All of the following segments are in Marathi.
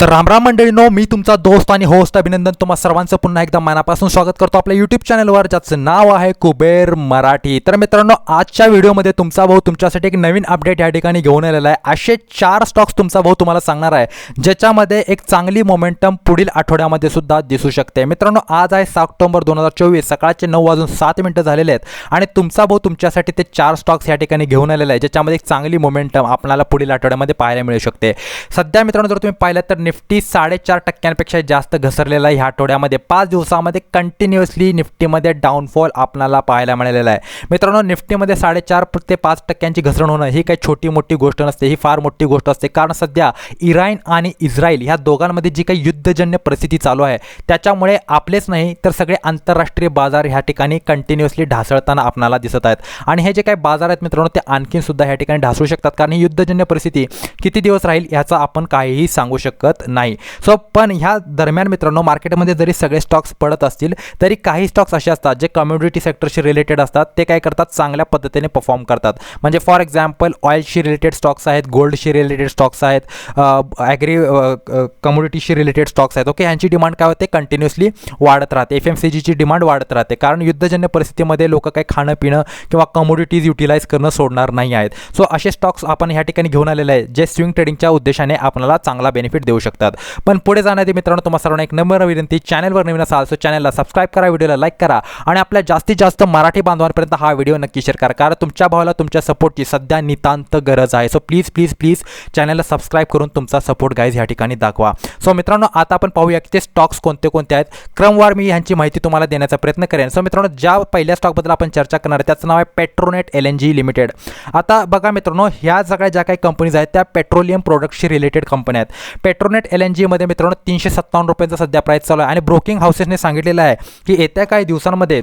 तर रामराम मंडळीनो मी तुमचा दोस्त आणि होस्ट अभिनंदन तुम्हा सर्वांचं पुन्हा एकदा मनापासून स्वागत करतो आपल्या यूट्यूब चॅनलवर ज्याचं नाव आहे कुबेर मराठी. तर मित्रांनो आजच्या व्हिडिओमध्ये तुमचा भाऊ तुमच्यासाठी एक नवीन अपडेट या ठिकाणी घेऊन आलेला आहे. असे चार स्टॉक्स तुमचा भाऊ तुम्हाला सांगणार आहे ज्याच्यामध्ये एक चांगली मोमेंटम पुढील आठवड्यामध्ये सुद्धा दिसू शकते. मित्रांनो आज आहे सात ऑक्टोबर दोन हजार चोवीस सकाळचे नऊ वाजून सात मिनटं झालेले आहेत आणि तुमचा भाऊ तुमच्यासाठी ते चार स्टॉक्स या ठिकाणी घेऊन आलेला आहे ज्याच्यामध्ये एक चांगली मोमेंटम आपल्याला पुढील आठवड्यामध्ये पाहायला मिळू शकते. सध्या मित्रांनो जर तुम्ही पाहिलं तर निफ्टी साडेचार टक्क्यांपेक्षा जास्त घसरलेला आहे ह्या आठवड्यामध्ये. पाच दिवसामध्ये कंटिन्युअसली निफ्टीमध्ये डाऊनफॉल आपल्याला पाहायला मिळालेला आहे. मित्रांनो निफ्टीमध्ये साडेचार ते पाच टक्क्यांची घसरण होणं ही काही छोटी मोठी गोष्ट नसते ही फार मोठी गोष्ट असते. कारण सध्या इराण आणि इस्रायल ह्या दोघांमध्ये जी काही युद्धजन्य परिस्थिती चालू आहे त्याच्यामुळे आपलेच नाही तर सगळे आंतरराष्ट्रीय बाजार ह्या ठिकाणी कंटिन्युअसली ढासळताना आपणाला दिसत आहेत. आणि हे जे काही बाजार आहेत मित्रांनो ते आणखीन सुद्धा ह्या ठिकाणी ढासळू शकतात. कारण ही युद्धजन्य परिस्थिती किती दिवस राहील याचा आपण काहीही सांगू शकत नाही. सो पण ह्या दरम्यान मित्रांनो मार्केटमध्ये जरी सगळे स्टॉक्स पडत असतील तरी काही स्टॉक्स असे असतात जे कम्युनिटी सेक्टरशी रिलेटेड असतात. ते काय करतात? चांगल्या पद्धतीने परफॉर्म करतात. म्हणजे फॉर एक्झाम्पल ऑइलशी रिलेटेड स्टॉक्स आहेत गोल्डशी रिलेटेड स्टॉक्स आहेत ॲग्री कम्युनिटीशी रिलेटेड स्टॉक्स आहेत. ओके ह्यांची डिमांड काय होते? कंटिन्युअसली वाढत राहते. एफ एम सी जीची डिमांड वाढत राहते. कारण युद्धजन्य परिस्थितीमध्ये लोक काही खाणं पिणं किंवा कमोडिटीज युटिलाइज करणं सोडणार नाही आहेत. सो असे स्टॉक्स आपण ह्या ठिकाणी घेऊन आलेले आहेत जे स्विंग ट्रेडिंगच्या उद्देशाने आपल्याला चांगला बेनिफिट देऊ शकतात. पण पुढे जाण्याआधी मित्रांनो तुम्हाला सर्वांना एक नंबर विनंती. चॅनलवर नवीन असाल सो चॅनलला सबस्क्राईब करा व्हिडिओला लाईक करा आणि आपल्या जास्तीत जास्त मराठी बांधवांपर्यंत हा व्हिडिओ नक्की शेअर करा. कारण तुमच्या भावाला तुमच्या सपोर्टची सध्या नितांत गरज आहे. सो प्लीज प्लीज प्लीज चॅनलला सबस्क्राईब करून तुमचा सपोर्ट गाईज ह्या ठिकाणी दाखवा. सो मित्रांनो आता आपण पाहूया की ते स्टॉक्स कोणते कोणते आहेत. क्रमवार मी ह्यांची माहिती तुम्हाला देण्याचा प्रयत्न करेन. सो मित्रांनो ज्या पहिल्या स्टॉकबद्दल आपण चर्चा करणार आहे त्याचं नाव आहे Petronet L N G limited आता बघा मित्रांनो ह्या सगळ्या ज्या काही कंपनीज आहेत त्या पेट्रोलियम प्रोडक्टशी रिलेटेड कंपन्या आहेत. पेट्रोनेट एल एन जीमध्ये मित्रांनो तीनशे सत्तावन्न रुपयांचा सध्या प्राईस चालू आहे. आणि ब्रोकिंग हाऊसेसने सांगितलेलं आहे की येत्या काही दिवसांमध्ये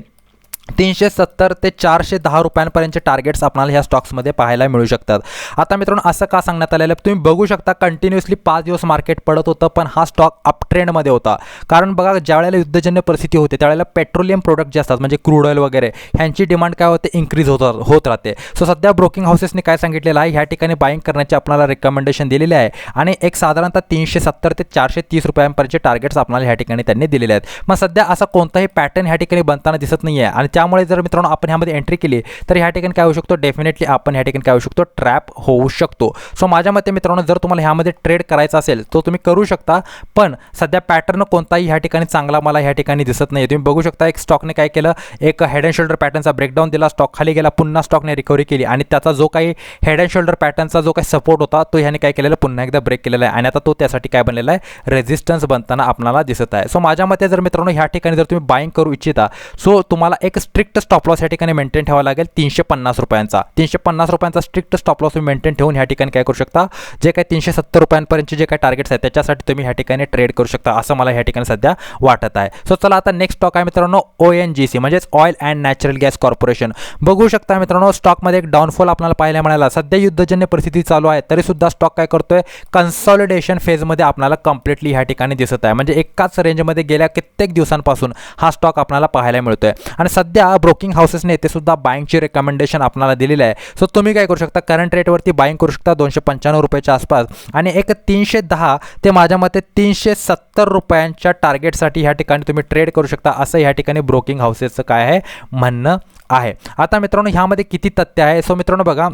तीनशे सत्तर ते चारशे दहा रुपयांपर्यंतचे टार्गेट्स आपल्याला ह्या स्टॉक्समध्ये पाहायला मिळू शकतात. आता मित्रांनो असं का सांगण्यात आलेलं आहे? तुम्ही बघू शकता कंटिन्युअसली पाच दिवस मार्केट पडत होतं पण हा स्टॉक अप ट्रेंडमध्ये होता. कारण बघा ज्या वेळेला युद्धजन्य परिस्थिती होते त्यावेळेला पेट्रोलियम प्रोडक्ट जे असतात म्हणजे क्रूड ऑइल वगैरे ह्यांची डिमांड काय होते? इन्क्रीज होत होत राहते. सो सध्या ब्रोकिंग हाऊसेसने काय सांगितलेलं आहे? ह्या ठिकाणी बाईंग करण्याची आपल्याला रिकमेंडेशन दिलेली आहे. आणि एक साधारणतः तीनशे सत्तर ते चारशे तीस रुपयांपर्यंतचे टार्गेट्स आपल्याला ह्या ठिकाणी त्यांनी दिलेले आहेत. मग सध्या असा कोणताही पॅटर्न ह्या ठिकाणी बनताना दिसत नाही आहे आणि त्यामुळे जर मित्रांनो आपण ह्यामध्ये एंट्री केली तर ह्या ठिकाणी काय होऊ शकतो? डेफिनेटली आपण ह्या ठिकाणी काय होऊ शकतो? ट्रॅप होऊ शकतो. सो माझ्या मते मित्रांनो जर तुम्हाला ह्यामध्ये ट्रेड करायचा असेल तो तुम्ही करू शकता. पण सध्या पॅटर्न कोणताही ह्या ठिकाणी चांगला मला ह्या ठिकाणी दिसत नाही तुम्ही बघू शकता एक स्टॉकने काय केलं? एक हेड अँड शोल्डर पॅटर्नचा ब्रेकडाऊन दिला स्टॉक खाली गेला पुन्हा स्टॉकने रिकव्हरी केली. आणि त्याचा जो काही हेड अँड शोल्डर पॅटर्नचा जो काही सपोर्ट होता तो ह्याने काय केलेला? पुन्हा एकदा ब्रेक केलेला आहे. आणि आता तो त्यासाठी काय बनलेला आहे? रेझिस्टन्स बनताना आपल्याला दिसत आहे. सो माझ्या मते जर मित्रांनो ह्या ठिकाणी जर तुम्ही बाईंग करू इच्छिता सो तुम्हाला एक स्ट्रिक्ट स्टॉप लॉस या ठिकाणी मेंटेन ठेवा लागेल तीनशे पन्नास रुपयांचा. तीनशे पन्नास रुपयांचा स्ट्रिक्ट स्टॉप लॉस तुम्ही मेंटेन ठेवून ह्या ठिकाणी काय करू शकता? जे काही तीनशे सत्तर रुपयांपर्यंतचे जे काही टार्गेट्स आहेत त्याच्यासाठी तुम्ही ह्या ठिकाणी ट्रेड करू शकता असं मला ह्या ठिकाणी सध्या वाटत आहे. सो चला आता नेक्स्ट स्टॉक आहे मित्रांनो ओ एन जी सी म्हणजेच oil and natural gas corporation बघू शकता मित्रांनो स्टॉकमध्ये एक डाऊनफॉल आपल्याला पाहायला मिळाला. सध्या युद्धजन्य परिस्थिती चालू आहे तरी सुद्धा स्टॉक काय करतोय? कन्सॉलिडेशन फेजमध्ये आपल्याला कम्प्लिटली ह्या ठिकाणी दिसत आहे. म्हणजे एकाच रेंजमध्ये गेल्या कित्येक दिवसांपासून हा स्टॉक आपल्याला पाहायला मिळतोय. आणि सध्या ब्रोकिंग हाऊसेसने ते सुद्धा बाईंगची रेकमेंडेशन आपल्याला दिलेलं आहे. सो तुम्ही काय करू शकता? करंट रेटवरती बाईंग करू शकता दोनशे पंच्याण्णव रुपयाच्या आसपास. आणि एक तीनशे दहा ते माझ्या मते तीनशे सत्तर रुपयांच्या टार्गेटसाठी ह्या ठिकाणी तुम्ही ट्रेड करू शकता. असं ह्या ठिकाणी ब्रोकिंग हाऊसेसचं काय आहे? म्हणणं आहे. आता मित्रांनो ह्यामध्ये किती तथ्य आहे? सो मित्रांनो बघा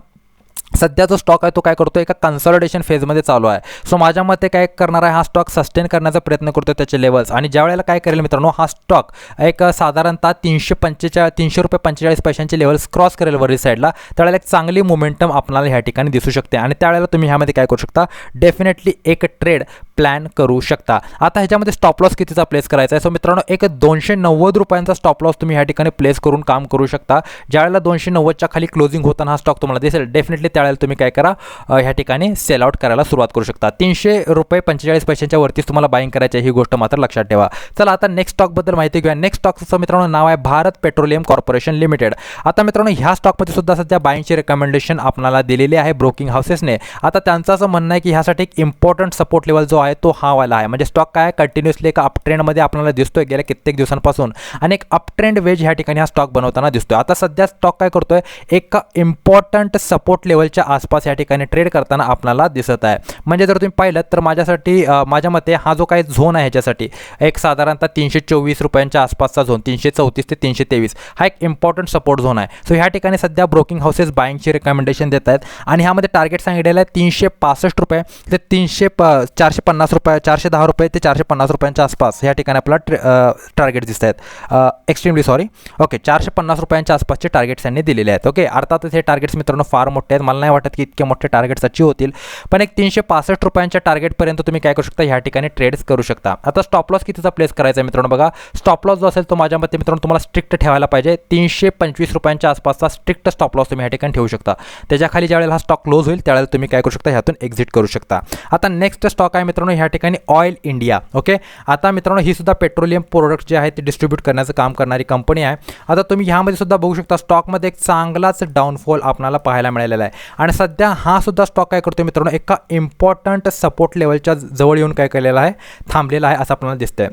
सध्या जो स्टॉक आहे तो काय करतो एका कन्सॉलिडेशन फेजमध्ये चालू आहे. सो माझ्या मते काय करणार आहे? हा स्टॉक सस्टेन करण्याचा प्रयत्न करतो त्याचे लेवल्स आणि ज्या वेळेला काय करेल मित्रांनो हा स्टॉक एक साधारणतः तीनशे पंचेचाळीस तीनशे रुपये पंचेचाळीस पैशांचे लेवल्स क्रॉस करेल वरील साईडला त्यावेळेला एक चांगली मोमेंटम आपल्याला ह्या ठिकाणी दिसू शकते. आणि त्यावेळेला तुम्ही ह्यामध्ये काय करू शकता? डेफिनेटली एक ट्रेड प्लॅन करू शकता. आता ह्याच्यामध्ये स्टॉप लॉस कितीचा प्लेस करायचा आहे? सो मित्रांनो एक दोनशे नव्वद रुपयांचा स्टॉप लॉस तुम्ही ह्या ठिकाणी प्लेस करून काम करू शकता. ज्यावेळेला दोनशे नव्वदच्या खाली क्लोजिंग होताना हा स्टॉक तुम्हाला दिसेल. डेफिनेटली त्यावेळेला तुम्ही काय करा ह्या ठिकाणी सेल आउट करायला सुरुवात करू शकता. तीनशे रुपये पंचेचाळीस पैशांच्या वरतीच तुम्हाला बाईंग करायची ही गोष्ट मात्र लक्षात ठेवा. चला आता नेक्स्ट स्टॉकबद्दल माहिती घेऊया. नेक्स्ट स्टॉकचं मित्रांनो नाव आहे भारत पेट्रोलियम कॉर्पोरेशन लिमिटेड. आता मित्रांनो ह्या स्टॉकमध्ये सुद्धा सध्या बाईंगची रेकमेंडेशन आपल्याला दिलेली आहे ब्रोकिंग हाऊसेसने आता त्यांचं असं म्हणणं आहे की ह्यासाठी एक इम्पॉर्टंट सपोर्ट लेवल जो आहे तो हा वाला आहे. म्हणजे स्टॉक काय कंटिन्युअसली एका अपट्रेंडमध्ये आपल्याला दिसतोय गेल्या कित्येक दिवसांपासून. आणि एक अपट्रेंड वेज ह्या ठिकाणी हा स्टॉक बनवताना दिसतोय. आता सध्या स्टॉक काय करतोय एक इम्पॉर्टंट सपोर्ट लेवलच्या आसपास या ठिकाणी ट्रेड करताना आपल्याला दिसत आहे. म्हणजे जर तुम्ही पाहिलं तर माझ्यासाठी माझ्या मते हा जो काही झोन आहे ह्याच्यासाठी एक साधारणतः तीनशे चोवीस रुपयांच्या आसपासचा झोन तीनशे चौतीस ते तीनशे तेवीस हा एक इम्पॉर्टंट सपोर्ट झोन आहे. सो ह्या ठिकाणी सध्या ब्रोकिंग हाऊसेस बाईंगची रिकमेंडेशन देत आहेत. आणि ह्यामध्ये टार्गेट सांगितलेलं आहे तीनशे पासष्ट रुपये ते तीनशे प चारशे पन्नास रुपये चारशे दहा रुपये ते चारशे पन्नास रुपयांच्या आसपास ह्या ठिकाणी आपल्याला टार्गेट दिसत आहेत. एक्स्ट्रीमली सॉरी ओके चारशे पन्नास रुपयांच्या आसपासचे टार्गेट्स त्यांनी दिलेले आहेत. ओके अर्थातच हे टार्गेट्स मित्रांनो फार मोठे आहेत. मला नाही नाही वाटत की इतके मोठे टार्गेट्स अचीव होतील. पण एक तीनशे पासष्ट रुपयांच्या टार्गेटपर्यंत तुम्ही काय करू शकता? ह्या ठिकाणी ट्रेड्स करू शकता. आता स्टॉप लॉस कितीचा प्लेस करायचा आहे मित्रांनो? बघा स्टॉप लॉस जो असेल तो माझ्या मते मित्रांनो तुम्हाला स्ट्रिक्ट ठेवायला पाहिजे. तीनशे पंचवीस रुपयांच्या आसपासचा स्ट्रिक्ट स्टॉप लॉस तुम्ही ह्या ठिकाणी ठेवू शकता. त्याच्याखाली ज्यावेळेला हा स्टॉक क्लोज होईल त्यावेळेला तुम्ही काय करू शकता? ह्यातून एक्झिट करू शकता. आता नेक्स्ट स्टॉक आहे मित्रांनो ह्या ठिकाणी ऑइल इंडिया ओके आता मित्रांनो ही सुद्धा पेट्रोलियम प्रोडक्ट जे आहे ते डिस्ट्रीब्यूट करण्याचं काम करणारी कंपनी आहे. आता तुम्ही ह्यामध्ये सुद्धा बघू शकता स्टॉकमध्ये एक चांगलाच डाऊनफॉल आपल्याला पाहायला मिळालेला आहे. आणि सध्या हा सुद्धा स्टॉक काय करतो मित्रांनो एका इम्पॉर्टंट सपोर्ट लेवलच्या जवळ येऊन काय केलेला आहे थांबलेला आहे असं आपल्याला दिसतंय.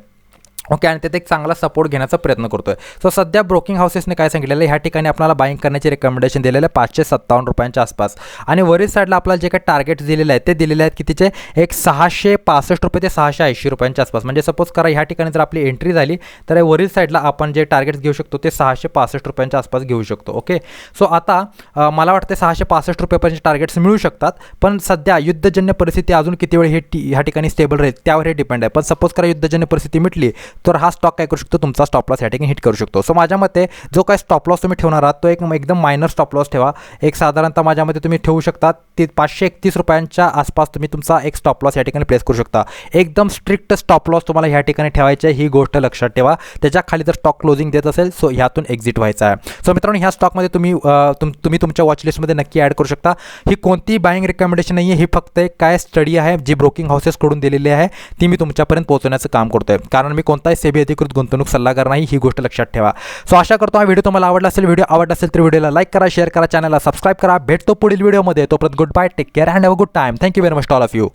ओके आणि तिथे एक चांगला सपोर्ट घेण्याचा प्रयत्न करतो आहे सो सध्या ब्रोकिंग हाऊसेसने काय सांगितलेलं ह्या ठिकाणी आपल्याला बाईंग करण्याची रेकमेंडेशन दिलेलं आहे पाचशे सत्तावन्न रुपयांच्या आसपास. आणि वरील साईडला आपल्याला जे काही टार्गेट दिलेले आहेत ते दिलेले आहेत कितीचे एक सहाशे पासष्ट रुपये ते सहाशे ऐंशी रुपयांच्या आसपास. म्हणजे सपोज करा ह्या ठिकाणी जर आपली एंट्री झाली तर वरील साईडला आपण जे टार्गेट्स घेऊ शकतो ते सहाशे पासष्ट रुपयांच्या आसपास घेऊ शकतो ओके? सो आता मला वाटते सहाशे पासष्ट रुपयापर्यंत टार्गेट्स मिळू शकतात पण सध्या युद्धजन्य परिस्थिती अजून किती वेळ हे टी ह्या ठिकाणी स्टेबल राहील त्यावर हे डिपेंड आहे. पण सपोज करा युद्धजन्य परिस्थिती मिटली तर हा स्टॉक काय करू शकतो? तुमचा स्टॉप लॉस या ठिकाणी हिट करू शकतो. सो माझ्या मते जो काय स्टॉप लॉस तुम्ही ठेवणार आहात तो एक एकदम मायनर स्टॉप लॉस ठेवा. एक साधारणतः माझ्या मते तुम्ही ठेवू शकता ते पाचशे एकतीस रुपयांच्या आसपास तुम्ही तुमचा एक स्टॉप लॉस या ठिकाणी प्लेस करू शकता. एकदम स्ट्रिक्ट स्टॉप लॉस तुम्हाला ह्या ठिकाणी ठेवायचे आहे ही गोष्ट लक्षात ठेवा. त्याच्याखाली जर स्टॉक क्लोजिंग देत असेल सो ह्यातून एक्झिट व्हायचा आहे. सो मित्रांनो ह्या स्टॉकमध्ये तुम्ही तुम तुम्ही तुमच्या वॉचलिस्टमध्ये नक्की ॲड करू शकता. ही कोणतीही बाईंग रिकमेंडेशन नाही आहे ही फक्त एक काय स्टडी आहे जी ब्रोकिंग हाऊसेसकडून दिलेली आहे ती मी तुमच्यापर्यंत पोहोचवण्याचं काम करतो आहे कारण मी करताय सेबी अधिकृत गुंतवणूक सल्लागार नाही ही गोष्ट लक्षात ठेवा. सो आशा करतो हा व्हिडिओ तुम्हाला आवडला असेल. व्हिडिओ आवडला असेल तर व्हिडिओला लाईक करा शेअर करा चॅनलला सबस्क्राईब करा. भेटतो पुढील व्हिडिओमध्ये तोपर्यंत good bye take care and have a good time thank you very much all of you